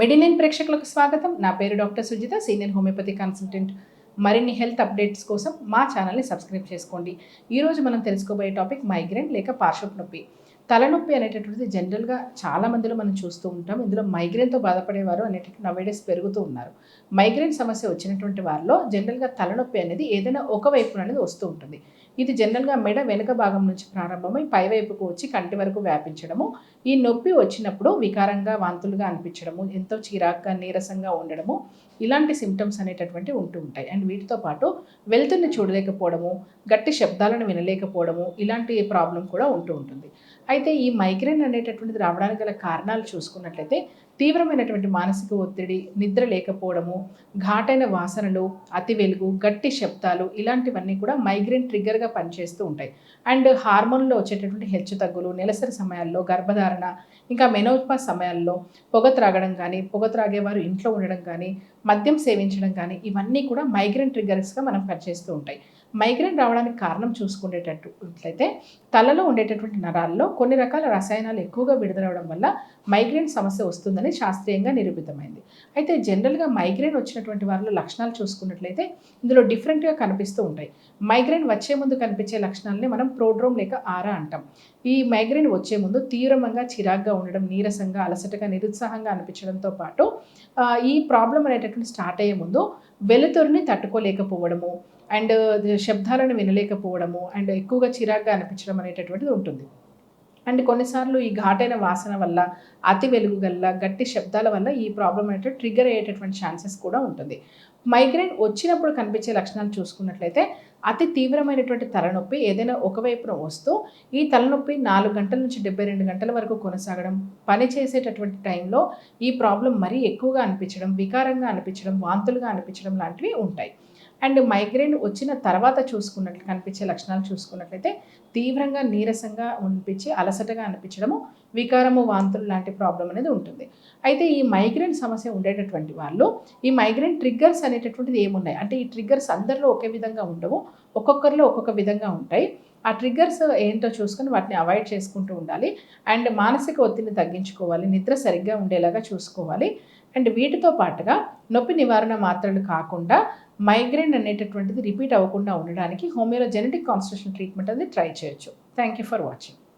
మెడినైన్ ప్రేక్షకులకు స్వాగతం. నా పేరు doctor Sujitha senior homeopathy consultant. మరిన్ని హెల్త్ అప్డేట్స్ కోసం మా ఛానల్ని సబ్స్క్రైబ్ చేసుకోండి. ఈరోజు మనం తెలుసుకోబోయే టాపిక్ మైగ్రేన్ లేక పార్శ్వపు నొప్పి. తలనొప్పి అనేటటువంటిది జనరల్గా చాలా మందిలో మనం చూస్తూ ఉంటాం. ఇందులో మైగ్రేన్తో బాధపడేవారు అనేటటువంటి నవేడేస్ పెరుగుతూ ఉన్నారు. మైగ్రేన్ సమస్య వచ్చినటువంటి వారిలో జనరల్గా తలనొప్పి అనేది ఏదైనా ఒక వైపు అనేది వస్తూ ఉంటుంది. ఇది జనరల్గా మెడ వెనుక భాగం నుంచి ప్రారంభమై పై వైపుకు వచ్చి కంటి వరకు వ్యాపించడము ఈ నొప్పి వచ్చినప్పుడు వికారంగా వాంతులుగా అనిపించడము ఎంతో చిరాగ్గా నీరసంగా ఉండడము ఇలాంటి సిమ్టమ్స్ అనేటటువంటివి ఉంటూ ఉంటాయి. అండ్ వీటితో పాటు వెళ్తున్న చూడలేకపోవడము గట్టి శబ్దాలను వినలేకపోవడము ఇలాంటి ప్రాబ్లం కూడా ఉంటూ ఉంటుంది. అయితే ఈ మైగ్రేన్ అనేటటువంటిది రావడానికి గల కారణాలు చూసుకున్నట్లయితే తీవ్రమైనటువంటి మానసిక ఒత్తిడి నిద్ర లేకపోవడము ఘాటైన వాసనలు అతి వెలుగు గట్టి శబ్దాలు ఇలాంటివన్నీ కూడా మైగ్రేన్ ట్రిగ్గర్గా పనిచేస్తూ ఉంటాయి. అండ్ హార్మోన్లో వచ్చేటటువంటి హెచ్చు తగ్గులు నెలసరి సమయాల్లో గర్భధారణ ఇంకా మెనోపా సమయాల్లో పొగ త్రాగడం కానీ పొగ త్రాగేవారు ఇంట్లో ఉండడం కానీ మద్యం సేవించడం కానీ ఇవన్నీ కూడా మైగ్రేన్ ట్రిగ్గర్స్గా మనం పనిచేస్తూ ఉంటాయి. మైగ్రేన్ రావడానికి కారణం చూసుకునేటట్లయితే తలలో ఉండేటటువంటి నరాల్లో కొన్ని రకాల రసాయనాలు ఎక్కువగా విడుదలవడం వల్ల మైగ్రేన్ సమస్య వస్తుందని శాస్త్రీయంగా నిరూపితమైంది. అయితే జనరల్గా మైగ్రేన్ వచ్చినటువంటి వారిలో లక్షణాలు చూసుకున్నట్లయితే ఇందులో డిఫరెంట్గా కనిపిస్తూ ఉంటాయి. మైగ్రేన్ వచ్చే ముందు కనిపించే లక్షణాలని మనం ప్రోడ్రోమ్ లేక ఆరా అంటాం. ఈ మైగ్రేన్ వచ్చే ముందు తీవ్రంగా చిరాగ్గా ఉండడం నీరసంగా అలసటగా నిరుత్సాహంగా అనిపించడంతో పాటు ఈ ప్రాబ్లం అనేటటువంటి స్టార్ట్ అయ్యే ముందు వెలుతురుని తట్టుకోలేకపోవడము అండ్ శబ్దాలను వినలేకపోవడము అండ్ ఎక్కువగా చిరాగ్గా అనిపించడం అనేటటువంటిది ఉంటుంది. అండ్ కొన్నిసార్లు ఈ ఘాటైన వాసన వల్ల అతి వెలుగు గల్ల గట్టి శబ్దాల వల్ల ఈ ప్రాబ్లం అనేటువంటి ట్రిగ్గర్ అయ్యేటటువంటి ఛాన్సెస్ కూడా ఉంటుంది. మైగ్రేన్ వచ్చినప్పుడు కనిపించే లక్షణాలు చూసుకున్నట్లయితే అతి తీవ్రమైనటువంటి తలనొప్పి ఏదైనా ఒకవైపున వస్తూ ఈ తలనొప్పి నాలుగు గంటల నుంచి డెబ్బై రెండు గంటల వరకు కొనసాగడం పని చేసేటటువంటి టైంలో ఈ ప్రాబ్లం మరీ ఎక్కువగా అనిపించడం వికారంగా అనిపించడం వాంతులుగా అనిపించడం లాంటివి ఉంటాయి. అండ్ మైగ్రేన్ వచ్చిన తర్వాత చూసుకున్నట్లు కనిపించే లక్షణాలు చూసుకున్నట్లయితే తీవ్రంగా నీరసంగా అనిపించి అలసటగా అనిపించడము వికారము వాంతులు లాంటి ప్రాబ్లం అనేది ఉంటుంది. అయితే ఈ మైగ్రేన్ సమస్య ఉండేటటువంటి వాళ్ళు ఈ మైగ్రేన్ ట్రిగ్గర్స్ అనేటటువంటిది ఏమున్నాయి? అంటే ఈ ట్రిగ్గర్స్ అందరిలో ఒకే విధంగా ఉండవు ఒక్కొక్కరిలో ఒక్కొక్క విధంగా ఉంటాయి. ఆ ట్రిగ్గర్స్ ఏంటో చూసుకొని వాటిని అవాయిడ్ చేసుకుంటూ ఉండాలి. అండ్ మానసిక ఒత్తిడిని తగ్గించుకోవాలి నిద్ర సరిగ్గా ఉండేలాగా చూసుకోవాలి. అండ్ వీటితో పాటుగా నొప్పి నివారణ మాత్రలు కాకుండా మైగ్రేన్ అనేటటువంటిది రిపీట్ అవ్వకుండా ఉండడానికి హోమియోలో జెనెటిక్ కాన్స్టిట్యూషన్ ట్రీట్మెంట్ అనేది ట్రై చేయొచ్చు. Thank you for watching